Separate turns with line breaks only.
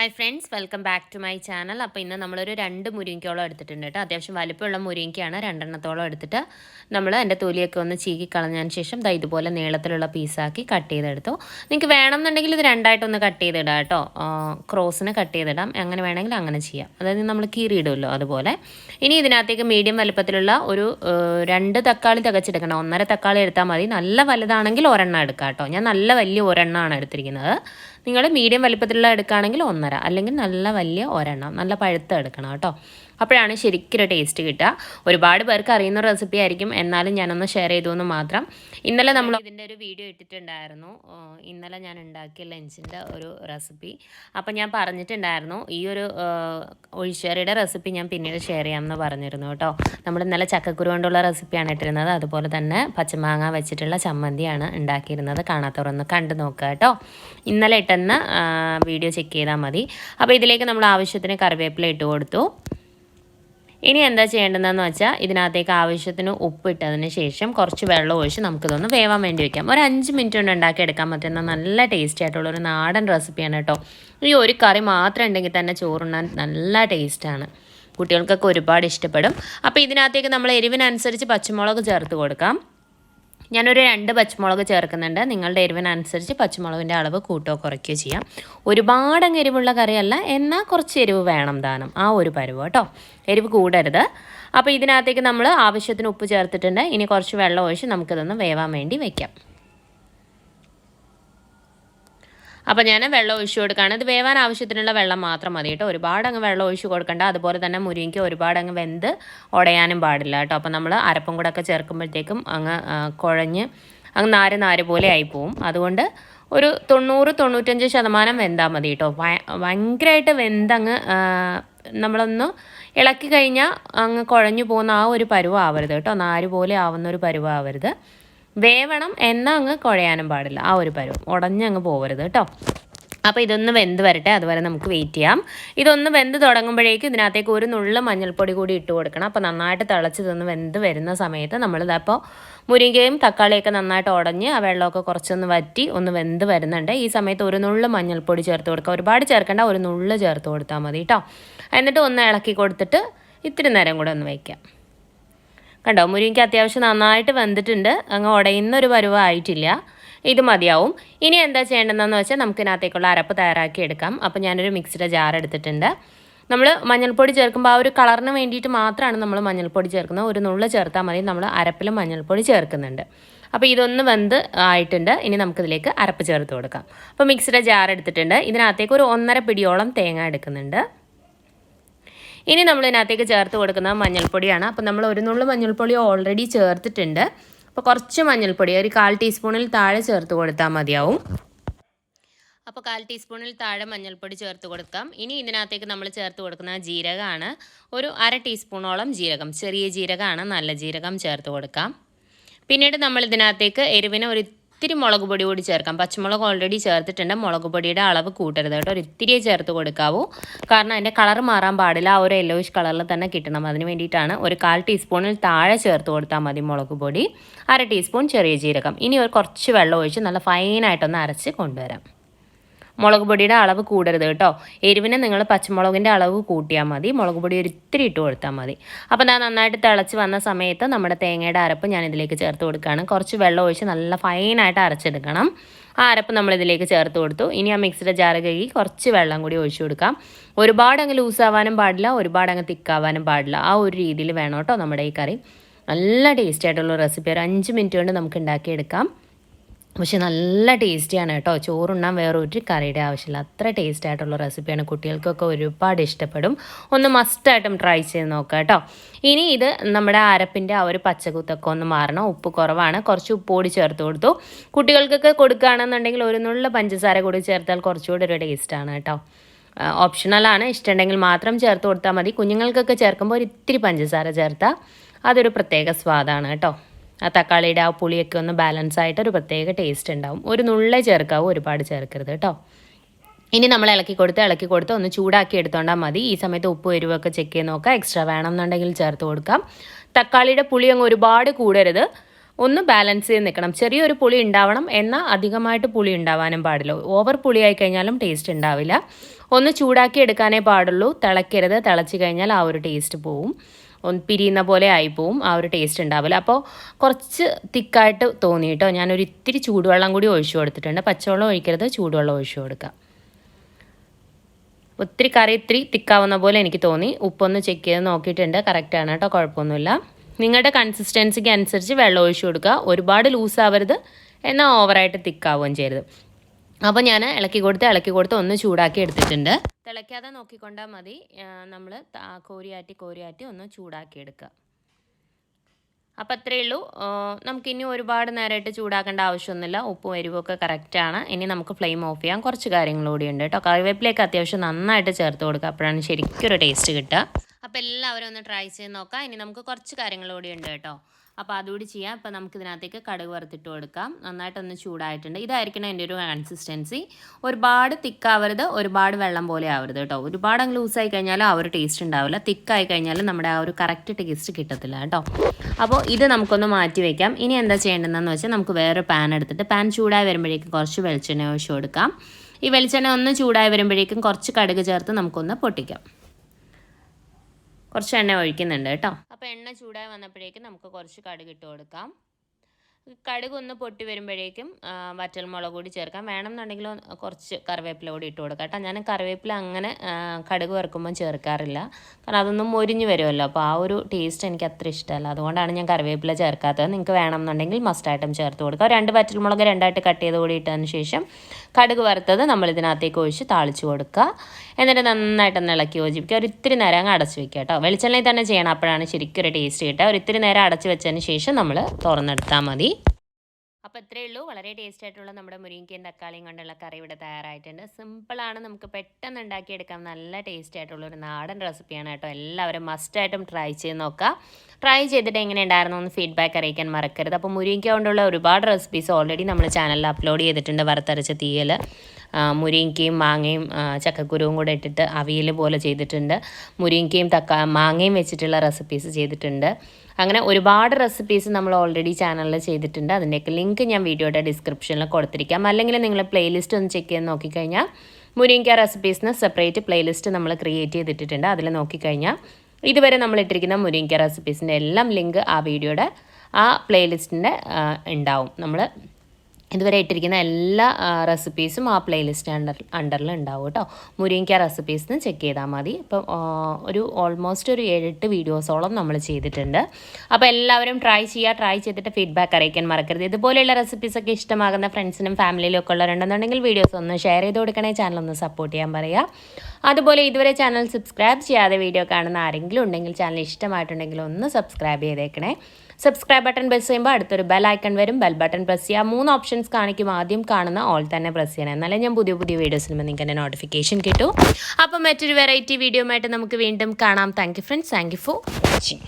Hi friends welcome back to my channel അപ്പോൾ ഇന്ന് നമ്മളൊരു രണ്ട് മുരിങ്ങയ്ക്കോളം എടുത്തിട്ടുണ്ട് കേട്ടോ. അത്യാവശ്യം വലിപ്പമുള്ള മുരിങ്ങയ്ക്കാണ് രണ്ടെണ്ണത്തോളം എടുത്തിട്ട് നമ്മൾ എന്റെ തൊലിയൊക്കെ ഒന്ന് ചീകി കളഞ്ഞതിന് ശേഷം ദാ ഇതുപോലെ നീളത്തിലുള്ള പീസാക്കി കട്ട് ചെയ്തെടുത്തു. നിങ്ങൾക്ക് വേണമെന്നുണ്ടെങ്കിൽ ഇത് രണ്ടായിട്ടൊന്ന് കട്ട് ചെയ്തിടാം കേട്ടോ. ക്രോസിന് കട്ട് ചെയ്തിടാം. അങ്ങനെ വേണമെങ്കിൽ അങ്ങനെ ചെയ്യാം. അതായത് നമ്മൾ കീറിയിടുമല്ലോ അതുപോലെ. ഇനി ഇതിനകത്തേക്ക് മീഡിയം വലുപ്പത്തിലുള്ള ഒരു രണ്ട് തക്കാളി തികച്ചെടുക്കണം. ഒന്നര തക്കാളി എടുത്താൽ മതി. നല്ല വലുതാണെങ്കിൽ ഒരെണ്ണം എടുക്കാം കേട്ടോ. ഞാൻ നല്ല വലിയ ഒരെണ്ണമാണ് എടുത്തിരിക്കുന്നത്. നിങ്ങൾ മീഡിയം വലിപ്പത്തിലുള്ള എടുക്കുകയാണെങ്കിൽ ഒന്നര അല്ലെങ്കിൽ നല്ല വലിയ ഒരെണ്ണം നല്ല പഴുത്ത എടുക്കണം കേട്ടോ. അപ്പോഴാണ് ശരിക്കൊരു ടേസ്റ്റ് കിട്ടുക. ഒരുപാട് പേർക്ക് അറിയുന്ന റെസിപ്പി ആയിരിക്കും. എന്നാലും ഞാനൊന്ന് ഷെയർ ചെയ്തു എന്ന് മാത്രം. ഇന്നലെ നമ്മൾ ഇതിന്റെ ഒരു വീഡിയോ ഇട്ടിട്ടുണ്ടായിരുന്നു. ഇന്നലെ ഞാൻ ഉണ്ടാക്കിയ ലഞ്ചിന്റെ ഒരു റെസിപ്പി അപ്പം ഞാൻ പറഞ്ഞിട്ടുണ്ടായിരുന്നു ഈ ഒരു ഒഴിച്ചേറിയുടെ റെസിപ്പി ഞാൻ പിന്നീട് ഷെയർ ചെയ്യാമെന്ന് പറഞ്ഞിരുന്നു കേട്ടോ. നമ്മൾ ഇന്നലെ ചക്കക്കുരു കൊണ്ടുള്ള റെസിപ്പിയാണ് ഇട്ടിരുന്നത്. അതുപോലെ തന്നെ പച്ചമാങ്ങ വെച്ചിട്ടുള്ള ചമ്മന്തിയാണ് ഉണ്ടാക്കിയിരുന്നത്. കാണാത്തവരൊന്ന് കണ്ടു നോക്കുക കേട്ടോ. ഇന്നലെ ഇട്ടെന്ന് വീഡിയോ ചെക്ക് ചെയ്താൽ മതി. അപ്പോൾ ഇതിലേക്ക് നമ്മൾ ആവശ്യത്തിന് കറിവേപ്പില ഇട്ട് കൊടുത്തു. ഇനി എന്താ ചെയ്യേണ്ടതെന്ന് വെച്ചാൽ ഇതിനകത്തേക്ക് ആവശ്യത്തിന് ഉപ്പിട്ടതിന് ശേഷം കുറച്ച് വെള്ളം ഒഴിച്ച് നമുക്കിതൊന്ന് വേവാൻ വേണ്ടി വെക്കാം. ഒരു അഞ്ച് മിനിറ്റ് കൊണ്ട് ഉണ്ടാക്കി എടുക്കാൻ പറ്റുന്ന നല്ല ടേസ്റ്റി ആയിട്ടുള്ള ഒരു നാടൻ റെസിപ്പിയാണ് കേട്ടോ. ഈ ഒരു കറി മാത്രം ഉണ്ടെങ്കിൽ തന്നെ ചോറുണ്ണാൻ നല്ല ടേസ്റ്റാണ് കുട്ടികൾക്കൊക്കെ ഒരുപാട് ഇഷ്ടപ്പെടും. അപ്പോൾ ഇതിനകത്തേക്ക് നമ്മൾ എരിവിനനുസരിച്ച് പച്ചമുളക് ചേർത്ത് കൊടുക്കാം. ഞാനൊരു രണ്ട് പച്ചമുളക് ചേർക്കുന്നുണ്ട്. നിങ്ങളുടെ എരിവിനനുസരിച്ച് പച്ചമുളകിന്റെ അളവ് കൂട്ടോ കുറയ്ക്കുകയോ ചെയ്യാം. ഒരുപാട് എരിവുള്ള കറിയല്ല എന്നാൽ കുറച്ച് എരിവ് വേണം ദാനം. ആ ഒരു പരുവ് കേട്ടോ. എരിവ് കൂടരുത്. അപ്പോൾ ഇതിനകത്തേക്ക് നമ്മൾ ആവശ്യത്തിന് ഉപ്പ് ചേർത്തിട്ടുണ്ട്. ഇനി കുറച്ച് വെള്ളം ഒഴിച്ച് നമുക്കിതൊന്ന് വേവാൻ വേണ്ടി വെക്കാം. അപ്പോൾ ഞാൻ വെള്ളം ഒഴിച്ചു കൊടുക്കുകയാണ്. ഇത് വേവാൻ ആവശ്യത്തിനുള്ള വെള്ളം മാത്രം മതി കേട്ടോ. ഒരുപാട് അങ്ങ് വെള്ളം ഒഴിച്ചു കൊടുക്കണ്ട. അതുപോലെ തന്നെ മുരിങ്ങയ്ക്ക് ഒരുപാട് അങ്ങ് വെന്ത് ഉടയാനും പാടില്ല കേട്ടോ. അപ്പോൾ നമ്മൾ അരപ്പും കൂടെ ഒക്കെ ചേർക്കുമ്പോഴത്തേക്കും അങ്ങ് കുഴഞ്ഞ് അങ്ങ് നാര് നാര് പോലെ ആയിപ്പോവും. അതുകൊണ്ട് ഒരു തൊണ്ണൂറ് തൊണ്ണൂറ്റഞ്ച് ശതമാനം വെന്താൽ മതി കേട്ടോ. ഭയ- ഭയങ്കരമായിട്ട് വെന്തങ്ങ് നമ്മളൊന്ന് ഇളക്കി കഴിഞ്ഞാൽ അങ്ങ് കുഴഞ്ഞു പോകുന്ന ആ ഒരു പരുവം ആവരുത് കേട്ടോ. നാര് പോലെ ആവുന്ന ഒരു പരുവം ആവരുത് വേവണം എന്നാൽ അങ്ങ് കുഴയാനും പാടില്ല. ആ ഒരു പരുവം. ഉടഞ്ഞങ്ങ് പോകരുത് കേട്ടോ. അപ്പോൾ ഇതൊന്ന് വെന്ത് വരട്ടെ. അതുവരെ നമുക്ക് വെയിറ്റ് ചെയ്യാം. ഇതൊന്ന് വെന്ത് തുടങ്ങുമ്പോഴേക്കും ഇതിനകത്തേക്ക് ഒരു നുള്ള മഞ്ഞൾപ്പൊടി കൂടി ഇട്ട് കൊടുക്കണം. അപ്പോൾ നന്നായിട്ട് തിളച്ച് ഇതൊന്ന് വെന്ത് വരുന്ന സമയത്ത് നമ്മളിതപ്പോൾ മുരിങ്ങയും തക്കാളിയൊക്കെ നന്നായിട്ട് ഉടഞ്ഞ് ആ വെള്ളമൊക്കെ കുറച്ചൊന്ന് വറ്റി ഒന്ന് വെന്ത് വരുന്നുണ്ട്. ഈ സമയത്ത് ഒരു നുള്ള മഞ്ഞൾപ്പൊടി ചേർത്ത് കൊടുക്കുക ഒരുപാട് ചേർക്കേണ്ട. ഒരു നുള്ള ചേർത്ത് കൊടുത്താൽ മതി കേട്ടോ. എന്നിട്ട് ഒന്ന് ഇളക്കി കൊടുത്തിട്ട് ഇത്തിരി നേരം കൂടെ ഒന്ന് വയ്ക്കാം കണ്ടോ? മുരിങ്ങയ്ക്ക് അത്യാവശ്യം നന്നായിട്ട് വെന്തിട്ടുണ്ട്. അങ്ങ് ഉടയുന്ന ഒരു പരുവായിട്ടില്ല. ഇത് മതിയാവും. ഇനി എന്താ ചെയ്യേണ്ടതെന്ന് വെച്ചാൽ നമുക്ക് ഇതിനകത്തേക്കുള്ള അരപ്പ് തയ്യാറാക്കി എടുക്കാം. അപ്പോൾ ഞാനൊരു മിക്സിയുടെ ജാർ എടുത്തിട്ടുണ്ട്. നമ്മൾ മഞ്ഞൾപ്പൊടി ചേർക്കുമ്പോൾ ആ ഒരു കളറിന് വേണ്ടിയിട്ട് മാത്രമാണ് നമ്മൾ മഞ്ഞൾപ്പൊടി ചേർക്കുന്നത്. ഒരു നുള്ള് ചേർത്താൽ മതി. നമ്മൾ അരപ്പിലും മഞ്ഞൾപ്പൊടി ചേർക്കുന്നുണ്ട്. അപ്പോൾ ഇതൊന്ന് വെന്ത് ആയിട്ടുണ്ട്. ഇനി നമുക്കിതിലേക്ക് അരപ്പ് ചേർത്ത് കൊടുക്കാം. അപ്പോൾ മിക്സിയുടെ ജാർ എടുത്തിട്ടുണ്ട്. ഇതിനകത്തേക്ക് ഒരു ഒന്നര പിടിയോളം തേങ്ങ എടുക്കുന്നുണ്ട്. ഇനി നമ്മൾ ഇതിനകത്തേക്ക് ചേർത്ത് കൊടുക്കുന്നത് മഞ്ഞൾപ്പൊടിയാണ്. അപ്പോൾ നമ്മൾ ഒരു നുള്ളു മഞ്ഞൾപ്പൊടി ഓൾറെഡി ചേർത്തിട്ടുണ്ട്. അപ്പോൾ കുറച്ച് മഞ്ഞൾപ്പൊടി ഒരു കാൽ ടീസ്പൂണിൽ താഴെ ചേർത്ത് കൊടുത്താൽ മതിയാവും. അപ്പോൾ കാൽ ടീസ്പൂണിൽ താഴെ മഞ്ഞൾപ്പൊടി ചേർത്ത് കൊടുക്കാം. ഇനി ഇതിനകത്തേക്ക് നമ്മൾ ചേർത്ത് കൊടുക്കുന്ന ജീരകമാണ്. ഒരു അര ടീസ്പൂണോളം ജീരകം ചെറിയ ജീരകമാണ് നല്ല ജീരകം ചേർത്ത് കൊടുക്കാം. പിന്നീട് നമ്മൾ ഇതിനകത്തേക്ക് എരിവിന് ഒരു ഇത്തിരി മുളക് പൊടി കൂടി ചേർക്കാം. പച്ചമുളക് ഓൾറെഡി ചേർത്തിട്ടുണ്ട്. മുളക് പൊടിയുടെ അളവ് കൂട്ടരുത് കേട്ടോ. ഒരു ചേർത്ത് കൊടുക്കാവൂ. കാരണം അതിന്റെ കളർ മാറാൻ പാടില്ല. ആ ഒരു യെല്ലോയിഷ് കളറിൽ തന്നെ കിട്ടണം. അതിന് വേണ്ടിയിട്ടാണ് ഒരു കാൽ ടീസ്പൂണിൽ താഴെ ചേർത്ത് കൊടുത്താൽ മതി മുളക് പൊടി. അര ടീസ്പൂൺ ചെറിയ ജീരകം. ഇനി ഒരു കുറച്ച് വെള്ളം ഒഴിച്ച് നല്ല ഫൈനായിട്ടൊന്ന് അരച്ച് കൊണ്ടുവരാം. മുളക് പൊടിയുടെ അളവ് കൂടരുത് കേട്ടോ. എരിവിനെ നിങ്ങൾ പച്ചമുളകിന്റെ അളവ് കൂട്ടിയാൽ മതി. മുളക് പൊടി ഒരിത്തിരി ഇട്ട് കൊടുത്താൽ മതി. അപ്പോൾ ഞാൻ നന്നായിട്ട് തിളച്ച് വന്ന സമയത്ത് നമ്മുടെ തേങ്ങയുടെ അരപ്പ് ഞാൻ ഇതിലേക്ക് ചേർത്ത് കൊടുക്കുകയാണ്. കുറച്ച് വെള്ളം ഒഴിച്ച് നല്ല ഫൈനായിട്ട് അരച്ചെടുക്കണം. ആ അരപ്പ് നമ്മൾ ഇതിലേക്ക് ചേർത്ത് കൊടുത്തു. ഇനി ആ മിക്സിയുടെ ജാറ് കഴുകി കുറച്ച് വെള്ളം കൂടി ഒഴിച്ചു കൊടുക്കാം. ഒരുപാട് അങ്ങ് ലൂസാവാനും പാടില്ല ഒരുപാട് അങ്ങ് തിക്കാവാനും പാടില്ല. ആ ഒരു രീതിയിൽ വേണം കേട്ടോ നമ്മുടെ ഈ കറി. നല്ല ടേസ്റ്റി ആയിട്ടുള്ള റെസിപ്പി ഒരു അഞ്ച് മിനിറ്റ് കൊണ്ട് നമുക്ക് ഉണ്ടാക്കിയെടുക്കാം. പക്ഷെ നല്ല ടേസ്റ്റിയാണ് കേട്ടോ. ചോറുണ്ണാൻ വേറെ ഒരു കറിയുടെ ആവശ്യമില്ല. അത്ര ടേസ്റ്റ് ആയിട്ടുള്ള റെസിപ്പിയാണ്. കുട്ടികൾക്കൊക്കെ ഒരുപാട് ഇഷ്ടപ്പെടും. ഒന്ന് മസ്റ്റായിട്ടും ട്രൈ ചെയ്ത് നോക്കുക കേട്ടോ. ഇനി ഇത് നമ്മുടെ അരപ്പിന്റെ ആ ഒരു പച്ചക്കുത്തൊക്കെ ഒന്ന് മാറണം. ഉപ്പ് കുറവാണ്. കുറച്ച് ഉപ്പ് കൂടി ചേർത്ത് കൊടുത്തു. കുട്ടികൾക്കൊക്കെ കൊടുക്കുകയാണെന്നുണ്ടെങ്കിൽ ഒരു നുള്ള പഞ്ചസാര കൂടി ചേർത്താൽ കുറച്ചുകൂടി ഒരു ടേസ്റ്റാണ് കേട്ടോ. ഓപ്ഷണലാണ് ഇഷ്ടമുണ്ടെങ്കിൽ മാത്രം ചേർത്ത് കൊടുത്താൽ മതി. കുഞ്ഞുങ്ങൾക്കൊക്കെ ചേർക്കുമ്പോൾ ഒരു ഇത്തിരി പഞ്ചസാര ചേർത്താൽ അതൊരു പ്രത്യേക സ്വാദാണ് കേട്ടോ. ആ തക്കാളിയുടെ ആ പുളിയൊക്കെ ഒന്ന് ബാലൻസ് ആയിട്ട് ഒരു പ്രത്യേക ടേസ്റ്റ് ഉണ്ടാവും. ഒരു നുള്ളേ ചേർക്കാവും ഒരുപാട് ചേർക്കരുത് കേട്ടോ ഇനി നമ്മൾ ഇളക്കി കൊടുത്ത് ഇളക്കി കൊടുത്ത് ഒന്ന് ചൂടാക്കി എടുത്തോണ്ടാൽ മതി. ഈ സമയത്ത് ഉപ്പ് എരിവൊക്കെ ചെക്ക് ചെയ്ത് നോക്കാം എക്സ്ട്രാ വേണമെന്നുണ്ടെങ്കിൽ ചേർത്ത് കൊടുക്കാം. തക്കാളിയുടെ പുളി അങ്ങ് ഒരുപാട് കൂടരുത്. ഒന്ന് ബാലൻസ് ചെയ്ത് നിൽക്കണം. ചെറിയൊരു പുളി ഉണ്ടാവണം എന്നാൽ അധികമായിട്ട് പുളി ഉണ്ടാവാനും പാടില്ല. ഓവർ പുളിയായി കഴിഞ്ഞാലും ടേസ്റ്റ് ഉണ്ടാവില്ല. ഒന്ന് ചൂടാക്കി എടുക്കാനേ പാടുള്ളൂ. തിളയ്ക്കരുത് തിളച്ച് കഴിഞ്ഞാൽ ആ ഒരു ടേസ്റ്റ് പോവും. പിരിയുന്ന പോലെ ആയിപ്പോവും ആ ഒരു ടേസ്റ്റ് ഉണ്ടാവില്ല. അപ്പോൾ കുറച്ച് തിക്കായിട്ട് തോന്നി കേട്ടോ. ഞാനൊരു ഇത്തിരി ചൂടുവെള്ളം കൂടി ഒഴിച്ചു കൊടുത്തിട്ടുണ്ട്. പച്ചവെള്ളം ഒഴിക്കരുത് ചൂടുവെള്ളം ഒഴിച്ചു കൊടുക്കുക ഒത്തിരി കറി ഇത്തിരി തിക്കാവുന്ന പോലെ എനിക്ക് തോന്നി. ഉപ്പൊന്ന് ചെക്ക് ചെയ്ത് നോക്കിയിട്ടുണ്ട്. കറക്റ്റാണ് കേട്ടോ കുഴപ്പമൊന്നുമില്ല. നിങ്ങളുടെ കൺസിസ്റ്റൻസിക്ക് അനുസരിച്ച് വെള്ളം ഒഴിച്ചു കൊടുക്കുക ഒരുപാട് ലൂസ് ആവരുത് എന്നാൽ ഓവറായിട്ട് തിക്കാവുകയും ചെയ്യരുത്. അപ്പോൾ ഞാൻ ഇളക്കി കൊടുത്ത് ഇളക്കി കൊടുത്ത് ഒന്ന് ചൂടാക്കി എടുത്തിട്ടുണ്ട്. തിളയ്ക്കാതെ നോക്കിക്കൊണ്ടാൽ മതി. നമ്മൾ കോരിയാറ്റി കോരിയാറ്റി ഒന്ന് ചൂടാക്കി എടുക്കുക അപ്പം അത്രയേ ഉള്ളൂ. നമുക്കിനി ഒരുപാട് നേരമായിട്ട് ചൂടാക്കേണ്ട ആവശ്യമൊന്നുമില്ല. ഉപ്പും എരിവൊക്കെ കറക്റ്റാണ് ഇനി നമുക്ക് ഫ്ലെയിം ഓഫ് ചെയ്യാം. കുറച്ച് കാര്യങ്ങൾ കൂടി ഉണ്ട് കേട്ടോ. കറിവേപ്പിലേക്ക് അത്യാവശ്യം നന്നായിട്ട് ചേർത്ത് കൊടുക്കുക അപ്പോഴാണ് ശരിക്കും ഒരു ടേസ്റ്റ് കിട്ടുക. അപ്പോൾ എല്ലാവരും ഒന്ന് ട്രൈ ചെയ്ത് നോക്കാം. ഇനി നമുക്ക് കുറച്ച് കാര്യങ്ങൾ കൂടി ഉണ്ട് കേട്ടോ. അപ്പോൾ അതുകൂടി ചെയ്യാം. അപ്പോൾ നമുക്ക് ഇതിനകത്തേക്ക് കടുക് വറുത്തിട്ട് കൊടുക്കാം. നന്നായിട്ടൊന്ന് ചൂടായിട്ടുണ്ട്. ഇതായിരിക്കണം എന്റെ ഒരു കൺസിസ്റ്റൻസി ഒരുപാട് തിക്കാവരുത് ഒരുപാട് വെള്ളം പോലെ ആവരുത് കേട്ടോ. ഒരുപാട് അങ്ങ് ലൂസായി കഴിഞ്ഞാൽ ആ ഒരു ടേസ്റ്റ് ഉണ്ടാവില്ല. തിക്കായി കഴിഞ്ഞാൽ നമ്മുടെ ആ ഒരു കറക്റ്റ് ടേസ്റ്റ് കിട്ടത്തില്ല കേട്ടോ. അപ്പോൾ ഇത് നമുക്കൊന്ന് മാറ്റി വയ്ക്കാം ഇനി എന്താ ചെയ്യേണ്ടതെന്ന് വെച്ചാൽ നമുക്ക് വേറെ പാൻ എടുത്തിട്ട് പാൻ ചൂടായി വരുമ്പോഴേക്കും കുറച്ച് വെളിച്ചെണ്ണ ഒഴിച്ച് കൊടുക്കാം. ഈ വെളിച്ചെണ്ണ ഒന്ന് ചൂടായി വരുമ്പോഴേക്കും കുറച്ച് കടുക് ചേർത്ത് നമുക്കൊന്ന് പൊട്ടിക്കാം. കുറച്ച് എണ്ണ ഒഴിക്കുന്നുണ്ട് കേട്ടോ. അപ്പോൾ എണ്ണ ചൂടായി വന്നപ്പോഴേക്കും നമുക്ക് കുറച്ച് കടുക് ഇട്ട് കൊടുക്കാം. കടുക് ഒന്ന് പൊട്ടി വരുമ്പോഴേക്കും വറ്റൽമുളക് കൂടി ചേർക്കാം. വേണമെന്നുണ്ടെങ്കിൽ കുറച്ച് കറിവേപ്പില കൂടി ഇട്ട് കൊടുക്കാം കേട്ടോ. ഞാൻ കറിവേപ്പില അങ്ങനെ കടുക് വറുക്കുമ്പോൾ ചേർക്കാറില്ല. കാരണം അതൊന്നും മൊരിഞ്ഞ് വരുമല്ലോ. അപ്പോൾ ആ ഒരു ടേസ്റ്റ് എനിക്ക് അത്ര ഇഷ്ടമല്ല. അതുകൊണ്ടാണ് ഞാൻ കറിവേപ്പില ചേർക്കാത്തത്. നിങ്ങൾക്ക് വേണമെന്നുണ്ടെങ്കിൽ മസ്റ്റായിട്ടും ചേർത്ത് കൊടുക്കുക രണ്ട് വറ്റൽ മുളക് രണ്ടായിട്ട് കട്ട് ചെയ്ത് കൂടി ഇട്ടതിന് ശേഷം കടുക് വറുത്തത് നമ്മൾ ഇതിനകത്തേക്ക് ഒഴിച്ച് താളിച്ച് കൊടുക്കുക. എന്നിട്ട് നന്നായിട്ടൊന്ന് ഇളക്കി യോജിപ്പിക്കുക. ഒരു ഇത്തിരി നേരം അങ്ങ് അടച്ച് വെക്കുക കേട്ടോ. വെളിച്ചെണ്ണയിൽ തന്നെ ചെയ്യണം. അപ്പോഴാണ് ശരിക്കും ഒരു ടേസ്റ്റ് കിട്ടുക. ഒരു ഇത്തിരി നേരം അടച്ച് വെച്ചതിന് ശേഷം നമ്മൾ തുറന്നെടുത്താൽ മതി. അപ്പോൾ ഇത്രയേ ഉള്ളൂ. വളരെ ടേസ്റ്റ് ആയിട്ടുള്ള നമ്മുടെ മുരിങ്ങയും തക്കാളിയും കൊണ്ടുള്ള കറി ഇവിടെ തയ്യാറായിട്ടുണ്ട്. സിമ്പിളാണ് നമുക്ക് പെട്ടെന്ന് ഉണ്ടാക്കിയെടുക്കാം. നല്ല ടേസ്റ്റ് ആയിട്ടുള്ള ഒരു നാടൻ റെസിപ്പിയാണ് കേട്ടോ. എല്ലാവരും മസ്റ്റായിട്ടും ട്രൈ ചെയ്ത് നോക്കുക. ട്രൈ ചെയ്തിട്ട് എങ്ങനെ ഉണ്ടായിരുന്നു എന്ന് ഫീഡ്ബാക്ക് അറിയിക്കാൻ മറക്കരുത്. അപ്പോൾ മുരിങ്ങ കൊണ്ടുള്ള ഒരുപാട് റെസിപ്പീസ് ഓൾറെഡി നമ്മൾ ചാനലിൽ അപ്ലോഡ് ചെയ്തിട്ടുണ്ട്. വറുത്തരച്ച തീയൽ മുരിങ്ങയും മാങ്ങയും ചക്കക്കുരുവും കൂടെ ഇട്ടിട്ട് അവിയൽ പോലെ ചെയ്തിട്ടുണ്ട്. മുരിങ്ങയും തക്കാ മാങ്ങയും വെച്ചിട്ടുള്ള റെസിപ്പീസ് ചെയ്തിട്ടുണ്ട്. അങ്ങനെ ഒരുപാട് റെസിപ്പീസ് നമ്മൾ ഓൾറെഡി ചാനലിൽ ചെയ്തിട്ടുണ്ട്. അതിന്റെയൊക്കെ ലിങ്ക് ഞാൻ വീഡിയോയുടെ ഡിസ്ക്രിപ്ഷനിൽ കൊടുത്തിരിക്കാം. അല്ലെങ്കിൽ നിങ്ങൾ പ്ലേലിസ്റ്റ് ഒന്ന് ചെക്ക് ചെയ്ത് നോക്കിക്കഴിഞ്ഞാൽ മുരിങ്ങ റെസിപ്പീസിന് സെപ്പറേറ്റ് പ്ലേലിസ്റ്റ് നമ്മൾ ക്രിയേറ്റ് ചെയ്തിട്ടുണ്ട് അതിൽ നോക്കിക്കഴിഞ്ഞാൽ ഇതുവരെ നമ്മൾ ഇട്ടിരിക്കുന്ന മുരിങ്ങ റെസിപ്പീസിന്റെ എല്ലാം ലിങ്ക് ആ വീഡിയോയുടെ ആ പ്ലേലിസ്റ്റിന്റെ ഉണ്ടാവും. നമ്മൾ ഇതുവരെ ഇട്ടിരിക്കുന്ന എല്ലാ റെസിപ്പീസും ആ പ്ലേലിസ്റ്റ് അണ്ടർ അണ്ടറിൽ ഉണ്ടാവും കേട്ടോ. മുരിങ്ങ റെസിപ്പീസ് ചെക്ക് ചെയ്താൽ മതി. ഇപ്പം ഒരു ഓൾമോസ്റ്റ് ഒരു ഏഴെട്ട് വീഡിയോസോളം നമ്മൾ ചെയ്തിട്ടുണ്ട്. അപ്പോൾ എല്ലാവരും ട്രൈ ചെയ്യുക ട്രൈ ചെയ്തിട്ട് ഫീഡ്ബാക്ക് അറിയിക്കാൻ മറക്കരുത്. ഇതുപോലെയുള്ള റെസിപ്പീസൊക്കെ ഇഷ്ടമാകുന്ന ഫ്രണ്ട്സിനും ഫാമിലിയിലും ഒക്കെ ഉള്ളവരുണ്ടെന്നുണ്ടെങ്കിൽ വീഡിയോസ് ഒന്ന് ഷെയർ ചെയ്ത് കൊടുക്കണേ ചാനൽ ഒന്ന് സപ്പോർട്ട് ചെയ്യാൻ പറയുക അതുപോലെ ഇതുവരെ ചാനൽ സബ്സ്ക്രൈബ് ചെയ്യാതെ വീഡിയോ കാണുന്ന ആരെങ്കിലും ഉണ്ടെങ്കിൽ ചാനൽ ഇഷ്ടമായിട്ടുണ്ടെങ്കിൽ ഒന്ന് സബ്സ്ക്രൈബ് ചെയ്തേക്കണേ. സബ്സ്ക്രൈബ് ബട്ടൺ പ്രസ് ചെയ്യുമ്പോൾ അടുത്തൊരു ബെൽ ഐക്കൺ വരും. ബെൽ ബട്ടൺ പ്രസ് ചെയ്യുക മൂന്ന് ഓപ്ഷൻസ് കാണിക്കും. ആദ്യം കാണുന്ന ഓൾ തന്നെ പ്രസ് ചെയ്യണം. എന്നാലേ ഞാൻ പുതിയ പുതിയ വീഡിയോസിന് നിങ്ങൾക്ക് എന്റെ നോട്ടിഫിക്കേഷൻ കിട്ടും. അപ്പം മറ്റൊരു വെറൈറ്റി വീഡിയോ ആയിട്ട് നമുക്ക് വീണ്ടും കാണാം. Thank you friends thank you for watching